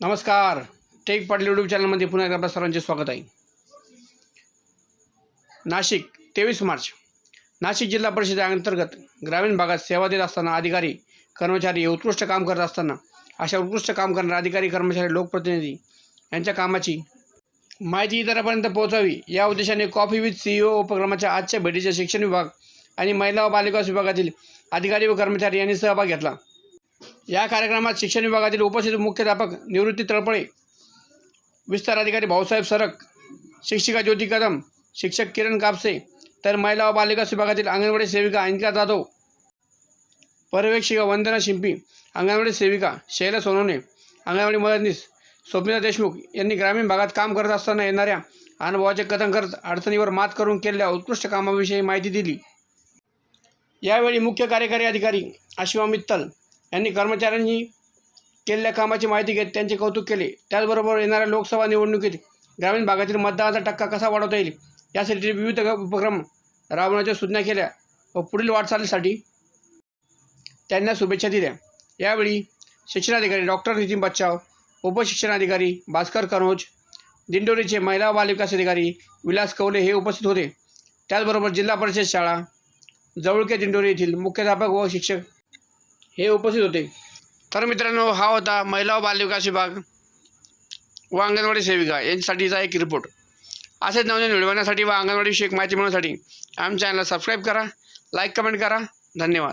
नमस्कार. Take Patil YouTube चॅनलमध्ये पुन्हा एकदा आपल्या सर्वांचे स्वागत आहे. नाशिक तेवीस मार्च. नाशिक जिल्हा परिषदेअंतर्गत ग्रामीण भागात सेवा देत असताना अधिकारी कर्मचारी उत्कृष्ट काम करत असताना अशा उत्कृष्ट काम करणारे अधिकारी कर्मचारी लोकप्रतिनिधी यांच्या कामाची माहिती इतरांपर्यंत पोहोचावी. या उद्देशाने कॉफी विथ सीईओ उपक्रमाच्या आजच्या भेटीच्या शिक्षण विभाग आणि महिला व बालिकास विभागातील अधिकारी व कर्मचारी यांनी सहभाग घेतला. या कार्यक्रमात शिक्षण विभागातील उपस्थित मुख्याध्यापक निवृत्ती तळपळे विस्तार अधिकारी भाऊसाहेब सरक शिक्षिका ज्योती कदम शिक्षक किरण कापसे तर महिला व बालविकास विभागातील अंगणवाडी सेविका अंकिता जाधव पर्यवेक्षिका वंदना शिंपी अंगणवाडी सेविका शैला सोनवणे अंगणवाडी मदतनीस स्वप्निता देशमुख यांनी ग्रामीण भागात काम करत असताना येणाऱ्या अनुभवाचे कथन करत अडचणीवर मात करून केलेल्या उत्कृष्ट कामाविषयी माहिती दिली. यावेळी मुख्य कार्यकारी अधिकारी आशिमा मित्तल यांनी कर्मचाऱ्यांनी केलेल्या कामाची माहिती घेत त्यांचे कौतुक केले. त्याचबरोबर येणाऱ्या लोकसभा निवडणुकीत ग्रामीण भागातील मतदानाचा टक्का कसा वाढवता येईल यासाठी विविध उपक्रम राबवण्याच्या सूचना केल्या व पुढील वाटचालीसाठी त्यांना शुभेच्छा दिल्या. यावेळी शिक्षणाधिकारी डॉक्टर नितीन बच्चाव उपशिक्षणाधिकारी भास्कर कनोज दिंडोरीचे महिला बालविकास अधिकारी विलास कवले हे उपस्थित होते. त्याचबरोबर जिल्हा परिषद शाळा जवळके दिंडोरी येथील मुख्याध्यापक व शिक्षक हे उपस्थित होते. तर मित्रांनो हा होता महिला व बालविकास विभाग व अंगणवाडी सेविका यांच्यासाठीचा एक रिपोर्ट असेच नवनवीन मिळवण्यासाठी व अंगणवाडी विषयक माहिती मिळवण्यासाठी आमच्या चॅनलला सबस्क्राईब करा लाईक कमेंट करा. धन्यवाद.